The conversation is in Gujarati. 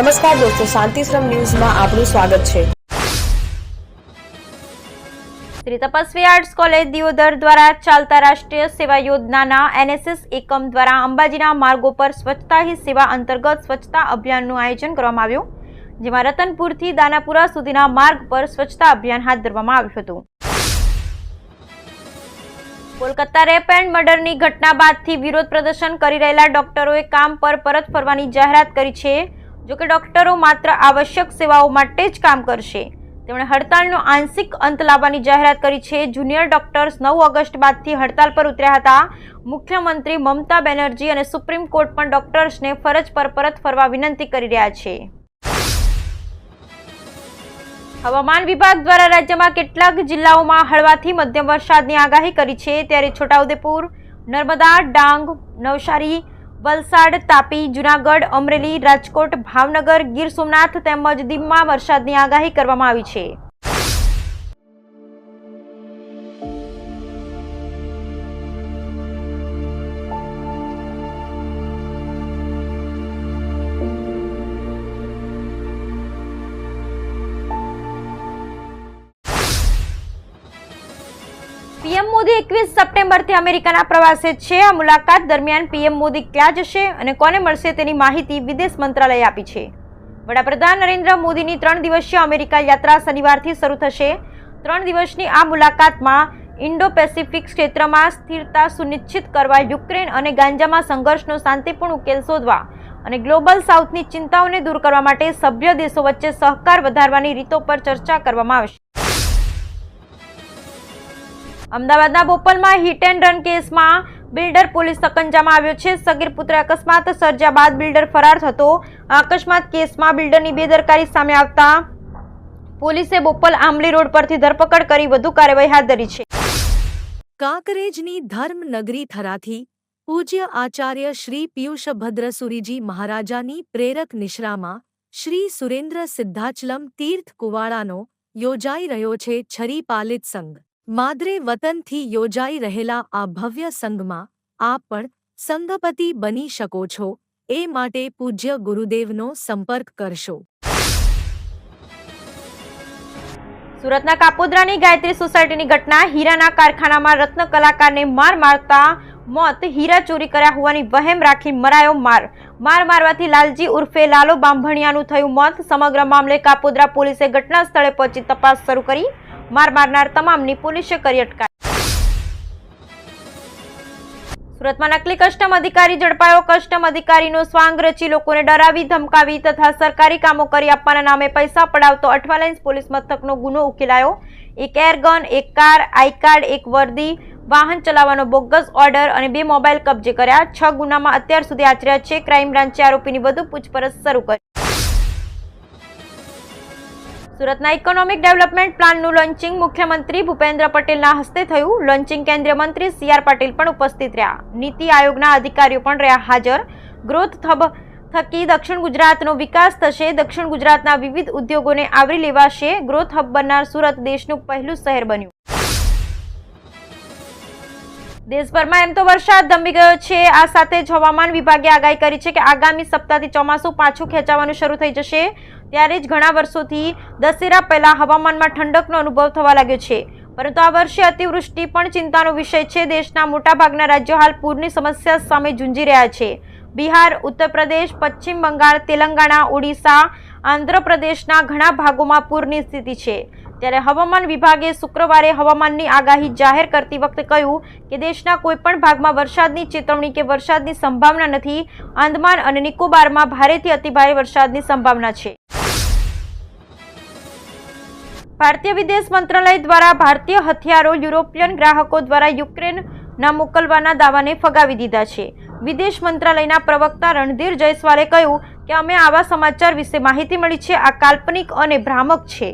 નમસ્કાર દોસ્તો શાંતિશ્રમ ન્યૂઝમાં આપનું સ્વાગત છે. શ્રી તપસ્વી આર્ટ્સ કોલેજ દિયોદર દ્વારા ચાલતા રાષ્ટ્રીય સેવા યોજનાના એનએસએસ એકમ દ્વારા અંબાજીના માર્ગો પર સ્વચ્છતા હી સેવા અંતર્ગત સ્વચ્છતા અભિયાનનું આયોજન કરવામાં આવ્યું, જેમાં રતનપુરથી દાનાપુરા સુધીના માર્ગ પર સ્વચ્છતા અભિયાન હાથ ધરવામાં આવ્યું હતું. કોલકાતા રેપ એન્ડ મર્ડરની ઘટના બાદથી વિરોધ પ્રદર્શન કરી રહેલા ડોક્ટરોએ કામ પર પરત ફરવાની જાહેરાત કરી છે. જોકે ડોક્ટરો માત્ર આવશ્યક સેવાઓ માટે જ કામ કરશે. તેમણે હડતાલનો આંશિક અંત લાવવાની જાહેરાત કરી છે. જુનિયર ડોક્ટર્સ નવ ઓગસ્ટ બાદથી હડતાલ પર ઉતર્યા હતા. મુખ્યમંત્રી મમતા બેનર્જી અને સુપ્રીમ કોર્ટ પણ ડોક્ટર્સને ફરજ પર પરત ફરવા વિનંતી કરી રહ્યા છે. હવામાન વિભાગ દ્વારા રાજ્યમાં કેટલાક જિલ્લાઓમાં હળવાથી મધ્યમ વરસાદની આગાહી કરી છે. ત્યારે છોટાઉદેપુર, નર્મદા, ડાંગ, નવસારી વલસાડ, તાપી, જુનાગઢ, અમરેલી, રાજકોટ, ભાવનગર, ગીર સોમનાથ તેમજ દીવમાં વરસાદની આગાહી કરવામાં આવી છે. પીએમ મોદી એકવીસ સપ્ટેમ્બરથી અમેરિકાના પ્રવાસે છે. આ મુલાકાત દરમિયાન પીએમ મોદી ક્યાં જશે અને કોને મળશે તેની માહિતી વિદેશ મંત્રાલયે આપી છે. વડાપ્રધાન નરેન્દ્ર મોદીની ત્રણ દિવસીય અમેરિકા યાત્રા શનિવારથી શરૂ થશે. ત્રણ દિવસની આ મુલાકાતમાં ઇન્ડો પેસિફિક ક્ષેત્રમાં સ્થિરતા સુનિશ્ચિત કરવા, યુક્રેન અને ગાંજામાં સંઘર્ષનો શાંતિપૂર્ણ ઉકેલ શોધવા અને ગ્લોબલ સાઉથની ચિંતાઓને દૂર કરવા માટે સભ્ય દેશો વચ્ચે સહકાર વધારવાની રીતો પર ચર્ચા કરવામાં આવશે. અમદાવાદના બોપલમાં હિટ એન્ડ રન કેસમાં બિલ્ડર પોલીસ સકંજામાં આવ્યો છે. સગીર પુત્ર અકસ્માત સર્જ્યા બાદ બિલ્ડર ફરાર થતો. અકસ્માત કેસમાં બિલ્ડરની બેદરકારી સામે આવતા પોલીસે બોપલ આંબલી રોડ પરથી ધરપકડ કરી વધુ કાર્યવાહી હાથ ધરી છે. કાંકરેજની ધર્મનગરી થરાથી પૂજ્ય આચાર્ય શ્રી પિયુષભદ્રસુરીજી મહારાજાની પ્રેરક નિશ્રામાં શ્રી સુરેન્દ્ર સિદ્ધાચલમ તીર્થ કુવાડાનો યોજાઈ રહ્યો છે છરી પાલિત સંઘ. માદરે વતનથી યોજાઈ રહેલા આ ભવ્ય સંઘમાં આપ પણ સંઘપતિ બની શકો છો, એ માટે પૂજ્ય ગુરુદેવનો સંપર્ક કરશો. સુરતના કાપોદ્રાની ગાયત્રી સોસાયટીની ઘટના, હીરાના કારખાનામાં રત્ન કલાકારને માર મારતા મોત, હીરા ચોરી કર્યા હોવાની વહેમ રાખી મરાયો માર. માર મારવાથી લાલજી ઉર્ફે લાલો બાંભણિયાનું થયું મોત. સમગ્ર મામલે કાપોદ્રા પોલીસે ઘટના સ્થળે પહોંચી તપાસ શરૂ કરી. માર મારનાર તમામની પોલીસે કરી અટકાયત. સુરતમાં નકલી કસ્ટમ અધિકારી ઝડપાયો. કસ્ટમ અધિકારીનો સ્વાંગ રચી લોકોને ડરાવી, ધમકાવી તથા સરકારી કામો કરી આપવાના નામે પૈસા પડાવતો અઠવાલાઇન્સ પોલીસ મથકનો ગુનો ઉકેલાયો. એક એરગન એક કાર આઈ કાર્ડ એક વર્દી, વાહન ચલાવવાનો બોગસ ઓર્ડર અને બે મોબાઈલ કબજે કર્યા. છ ગુનામાં અત્યાર સુધી આચર્યા છે. ક્રાઇમ બ્રાન્ચે આરોપીની વધુ પૂછપરછ શરૂ કરી. સુરતના ઇકોનોમિક ડેવલપમેન્ટ પ્લાનનું લોન્ચિંગ મુખ્યમંત્રી ભૂપેન્દ્ર પટેલના હસ્તે થયું. લોન્ચિંગ કેન્દ્રીય મંત્રી સી આર પાટીલ પણ ઉપસ્થિત રહ્યા. નીતિ આયોગના અધિકારીઓ પણ રહ્યા હાજર. ગ્રોથ થબ થકી દક્ષિણ ગુજરાતનો વિકાસ થશે. દક્ષિણ ગુજરાતના વિવિધ ઉદ્યોગોને આવરી લેવાશે. ગ્રોથ હબ બનનાર સુરત દેશનું પહેલું શહેર બન્યું. દેશભરમાં એમ તો વરસાદ ધમી ગયો છે. આ સાથે જ હવામાન વિભાગે આગાહી કરી છે કે આગામી સપ્તાહથી ચોમાસું પાછું ખેંચાવાનું શરૂ થઈ જશે. ત્યારે જ ઘણા વર્ષોથી દશેરા પહેલાં હવામાનમાં ઠંડકનો અનુભવ થવા લાગ્યો છે. પરંતુ આ વર્ષે અતિવૃષ્ટિ પણ ચિંતાનો વિષય છે. દેશના મોટાભાગના રાજ્યો હાલ પૂરની સમસ્યા સામે ઝૂંઝી રહ્યા છે. બિહાર ઉત્તર પ્રદેશ પશ્ચિમ બંગાળ, તેલંગાણા, ઓડિશા, આંધ્રપ્રદેશના ઘણા ભાગોમાં પૂરની સ્થિતિ છે. ત્યારે હવામાન વિભાગે શુક્રવારે હવામાનની આગાહી જાહેર કરતી વખતે કહ્યું કે દેશના કોઈપણ ભાગમાં વરસાદની ચેતવણી કે વરસાદની સંભાવના નથી. આંદમાન અને નિકોબારમાં ભારેથી અતિભારે વરસાદની સંભાવના છે. ભારતીય વિદેશ મંત્રાલય દ્વારા ભારતીય હથિયારો યુરોપિયન ગ્રાહકો દ્વારા યુક્રેનના મોકલવાના દાવાને ફગાવી દીધા છે. વિદેશ મંત્રાલયના પ્રવક્તા રણધીર જયસ્વાલે કહ્યું કે અમે આવા સમાચાર વિશે માહિતી મળી છે. આ કાલ્પનિક અને ભ્રામક છે.